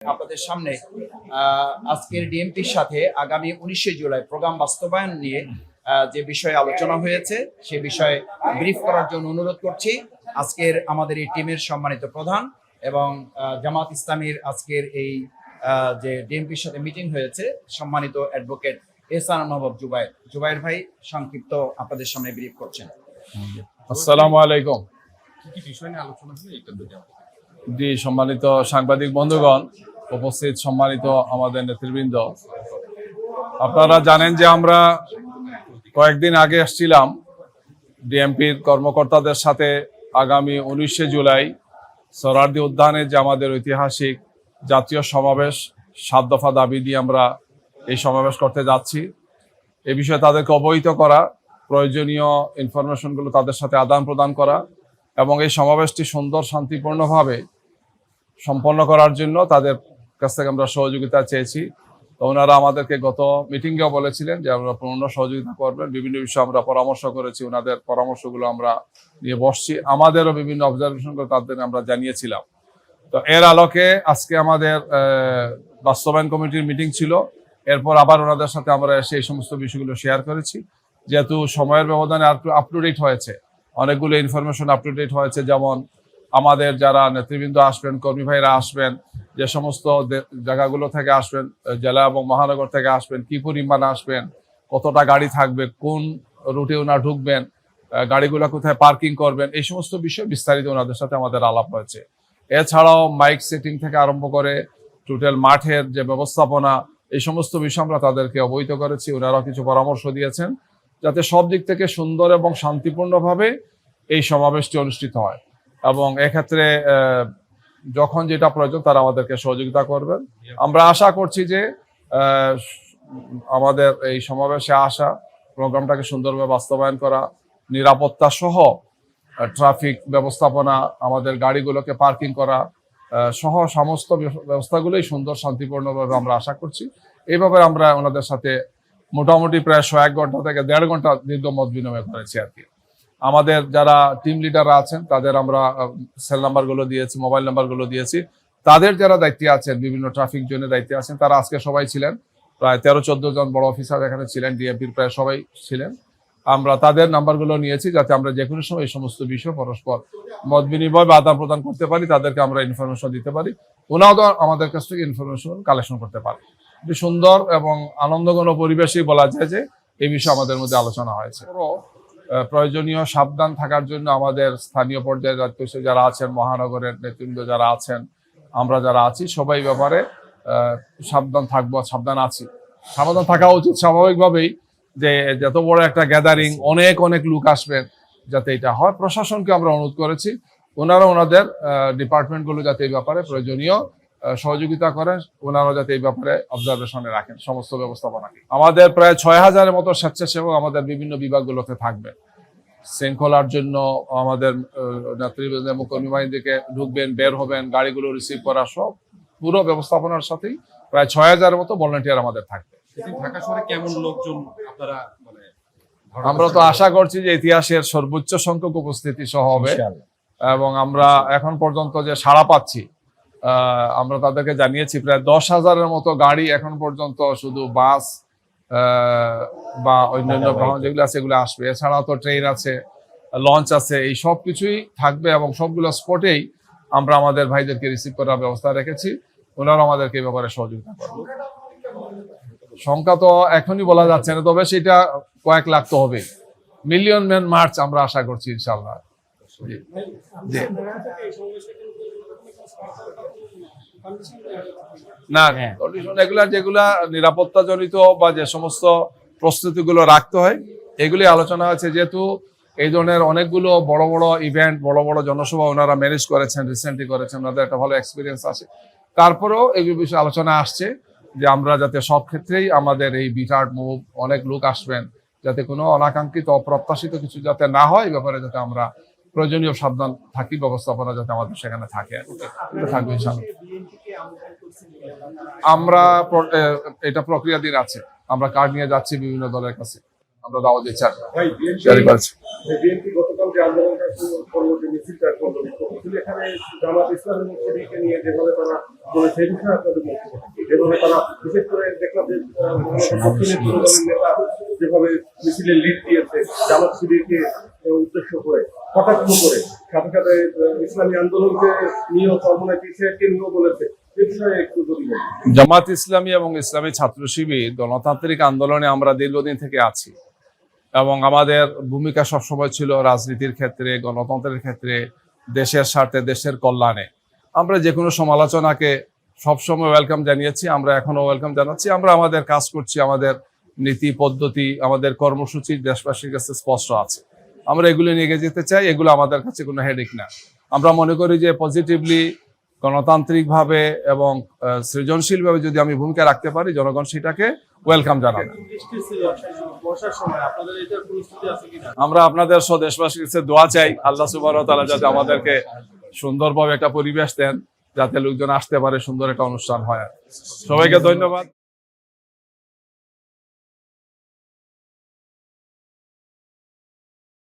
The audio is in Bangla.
আপনাদের সামনে আজকের ডিএমপির সাথে আগামী উনিশে জুলাই প্রোগ্রাম বাস্তবায়ন নিয়ে আহ, যে বিষয়ে আলোচনা হয়েছে সে বিষয়ে ব্রিফ করার জন্য অনুরোধ করছি। আজকের আমাদের এই টিমের সম্মানিত প্রধান এবং আহ, জামাত ইসলামীর আজকের এই আহ, যে ডিএমপির সাথে মিটিং হয়েছে সম্মানিত অ্যাডভোকেট এহসান মাহবুব জুবাইর জুবাইর ভাই সংক্ষিপ্ত আপনাদের সামনে ব্রিফ করছেন। আসসালামু আলাইকুম। কি কি বিষয় নিয়ে আলোচনা হলো সম্মানিত সাংবাদিক বন্ধুগণ উপস্থিত সম্মানিত আমাদের নেতৃবৃন্দ। আপনারা জানেন যে আমরা কয়েকদিন আগে এসেছিলাম ডিএমপির কর্মকর্তাদের সাথে আগামী উনিশে জুলাই সরার্দি উদ্যানে যে আমাদের ঐতিহাসিক জাতীয় সমাবেশ, সাত দফা দাবি দিয়ে আমরা এই সমাবেশ করতে যাচ্ছি। এ বিষয়ে তাদেরকে অবহিত করা, প্রয়োজনীয় ইনফরমেশনগুলো তাদের সাথে আদান প্রদান করা এবং এই সমাবেশটি সুন্দর শান্তিপূর্ণভাবে সম্পন্ন করার জন্য তাদের কাছ থেকে আমরা সহযোগিতা চেয়েছি। তো ওনারা আমাদেরকে গত মিটিংয়েও বলেছিলেন যে, আমরা পূর্ণ সহযোগিতা করবেন। বিভিন্ন বিষয়ে আমরা পরামর্শ করেছি, ওনাদের পরামর্শগুলো আমরা নিয়ে বসছি। আমাদেরও বিভিন্ন অবজারভেশনগুলো তাদের আমরা জানিয়েছিলাম। তো এর আলোকে আজকে আমাদের বাস্তবায়ন কমিটির মিটিং ছিল। এরপর আবার ওনাদের সাথে আমরা এসে এই সমস্ত বিষয়গুলো শেয়ার করেছি। যেহেতু সময়ের ব্যবধানে আর আপ টু ডেট হয়েছে, অনেকগুলো ইনফরমেশন আপ টু ডেট হয়েছে, যেমন আমাদের যারা নেতৃবৃন্দ আসবেন, কর্মী ভাইরা আসবেন, যে সমস্ত জায়গাগুলো থেকে আসবেন জেলা এবং মহানগর থেকে আসবেন, কি পরিমাণ আসবেন, কতটা গাড়ি থাকবে, কোন রুটে ওনারা ঢুকবেন গাড়িগুলো কোথায় পার্কিং করবেন, এই সমস্ত বিষয় বিস্তারিত ওনাদের সাথে আমাদের আলাপ হয়েছে। এছাড়াও মাইক সেটিং থেকে আরম্ভ করে টোটাল মাঠের যে ব্যবস্থাপনা, এই সমস্ত বিষয় আমরা তাদেরকে অবহিত করেছি, ওনারাও কিছু পরামর্শ দিয়েছেন, যাতে সব দিক থেকে সুন্দর এবং শান্তিপূর্ণভাবে এই সমাবেশটি অনুষ্ঠিত হয়। এবং এক্ষেত্রে যখন যেটা প্রয়োজন তারা আমাদেরকে সহযোগিতা করবেন। আমরা আশা করছি যে আমাদের এই সমাবেশে আসা, প্রোগ্রামটাকে সুন্দরভাবে বাস্তবায়ন করা নিরাপত্তা সহ ট্রাফিক ব্যবস্থাপনা, আমাদের গাড়িগুলোকে পার্কিং করা সহ সমস্ত ব্যবস্থাগুলোই সুন্দর, শান্তিপূর্ণভাবে আমরা আশা করছি। এইভাবে আমরা ওনাদের সাথে মোটামুটি প্রায় শো এক ঘণ্টা থেকে দেড় ঘণ্টা দীর্ঘ মত বিনিময় করেছি আর কি। আমাদের যারা টিম লিডাররা আছেন, তাদের আমরা সেল নাম্বারগুলো দিয়েছি মোবাইল নাম্বারগুলো দিয়েছি। তাদের যারা দায়িত্বে আছেন, বিভিন্ন ট্রাফিক জোনের দায়িত্বে আছেন, তারা আজকে সবাই ছিলেন। প্রায় তেরো, চোদ্দ জন বড় অফিসার এখানে ছিলেন ডিএমপির প্রায় সবাই ছিলেন। আমরা তাদের নাম্বারগুলো নিয়েছি যাতে আমরা যে কোনো সময় এই সমস্ত বিষয় পরস্পর মত বিনিময় বা আদান প্রদান করতে পারি, তাদেরকে আমরা ইনফরমেশন দিতে পারি। ওনাও আমাদের কাছ থেকে ইনফরমেশন কালেকশন করতে পারে। সুন্দর এবং আনন্দঘন পরিবেশই বলা যায় যে, এই বিষয়ে আমাদের মধ্যে আলোচনা হয়েছে। প্রয়োজনীয় সাবধান থাকার জন্য আমাদের স্থানীয় পর্যায়ে দায়িত্ব যারা আছেন, মহানগরের নেতৃবৃন্দ যারা আছেন, আমরা যারা আছি, সবাই ব্যাপারে সাবধান থাকব, সাবধান আছি। সাবধান থাকা উচিত স্বাভাবিকভাবেই যে যত বড় একটা গ্যাদারিং অনেক অনেক লোক আসবেন যাতে এটা হয়। প্রশাসনকে আমরা অনুরোধ করেছি। ওনারা ওনাদের ডিপার্টমেন্টগুলো যাতে এই ব্যাপারে প্রয়োজনীয় সহযোগিতা করেন ওনারা যাতে এই ব্যাপারে অবজারভেশনে রাখেন সমস্ত ব্যবস্থাপনাকে। আমাদের প্রায় ছয় হাজারের মতো স্বেচ্ছাসেবক আমাদের বিভিন্ন বিভাগগুলোতে থাকবে শৃঙ্খলার জন্য আমাদের নেতৃবৃন্দ এবং কর্মী বাহিনীকে ঢুকবেন বের হবেন গাড়িগুলো রিসিভ করা সব পুরো ব্যবস্থাপনার সাথেই প্রায় ছয় হাজারের মতো ভলেন্টিয়ার আমাদের থাকবে। ঢাকা শহরে কেমন লোকজন আপনারা মানে আমরা তো আশা করছি যে ইতিহাসের সর্বোচ্চ সংখ্যক উপস্থিতি সহ হবে। এবং আমরা এখন পর্যন্ত যে সাড়া পাচ্ছি আমরা তাদেরকে জানিয়েছি প্রায় দশ হাজারের মতো গাড়ি এখন পর্যন্ত শুধু বাস বা অন্যান্য বাহন যেগুলো আছে এগুলো আসবে। এছাড়া তো ট্রেন আছে লঞ্চ আছে এই সব কিছুই থাকবে এবং সবগুলো স্পটেই আমরা আমাদের ভাইদেরকে রিসিভ করার ব্যবস্থা রেখেছি। ওনারা আমাদেরকে এই ব্যাপারে সহযোগিতা করবে সংখ্যা তো এখনই বলা যাচ্ছে না তবে সেটা কয়েক লাখ তো হবে মিলিয়ন ম্যান মার্চ আমরা আশা করছি ইনশাল্লাহ জি। জি না কন্ডিশন এগুলা যেগুলা নিরাপত্তা জনিত বা যে সমস্ত প্রস্তুতিগুলো রাখতে হয় এগুলি আলোচনা আছে যেহেতু এই ধরনের অনেকগুলো বড় বড় ইভেন্ট বড় বড় জনসভা ওনারা ম্যানেজ করেছেন রিসেন্টলি করেছেন ওনাদের একটা ভালো এক্সপিরিয়েন্স আছে। তারপরেও এগুলো বিষয়ে আলোচনা আসছে যে আমরা যাতে সব ক্ষেত্রেই আমাদের এই বিরাট মুভ অনেক লোক আসবেন যাতে কোনো অনাকাঙ্ক্ষিত অপ্রত্যাশিত কিছু যাতে না হয় এই ব্যাপারে যাতে আমরা প্রয়োজনীয় সাবধান থাকি ব্যবস্থাপনা যাতে আমাদের সেখানে থাকে। থাকবে ইনশাআল্লাহ। আমরা এটা প্রক্রিয়াধীন আছে আমরা কার্ড নিয়ে যাচ্ছি বিভিন্ন দলের কাছে। আমরা দাওয়া দিচ্ছি আর ভাই বিএনপি জারি করেছি। বিএনপি গতকাল যে আন্দোলনটা করল যে মিছিলটা করল। কিন্তু এখানে জামাত ইসলাম এবং সিডিকে নিয়ে যেভাবে মিছিলের লিড দিয়েছে জামাত উদ্দেশ্য করে কটাক্ষ করে সাথে সাথে ইসলামী আন্দোলনকে নিয়েও কল্পনা পিছিয়ে নিয়েও বলেছে। জামাত ইসলামী এবং ইসলামী ছাত্র শিবির গণতান্ত্রিক আন্দোলনে আমরা দীর্ঘদিন থেকে আছি এবং আমাদের ভূমিকা সবসময় ছিল রাজনীতির ক্ষেত্রে, গণতন্ত্রের ক্ষেত্রে, দেশের স্বার্থে, দেশের কল্যাণে। আমরা যে কোনো সমালোচনাকে সবসময় ওয়েলকাম জানিয়েছি, আমরা এখনও ওয়েলকাম জানাচ্ছি, আমরা আমাদের কাজ করছি, আমাদের নীতি, পদ্ধতি, আমাদের কর্মসূচি দেশবাসীর কাছে স্পষ্ট আছে। আমরা এগুলো নিয়ে যেতে চাই, এগুলো আমাদের কাছে কোনো হেডেক না। আমরা মনে করি যে পজিটিভলি গণতান্ত্রিকভাবে এবং সৃজনশীলভাবে যদি আমি ভূমিকা রাখতে পারি, জনগণ সেটাকে ওয়েলকাম জানাবে। আমরা আপনাদের স্বদেশবাসীর কাছে দোয়া চাই, আল্লাহ সুবাহ তারা যাতে আমাদেরকে সুন্দরভাবে একটা পরিবেশ দেন, যাতে লোকজন আসতে পারে, সুন্দর একটা অনুষ্ঠান হয়। সবাইকে ধন্যবাদ।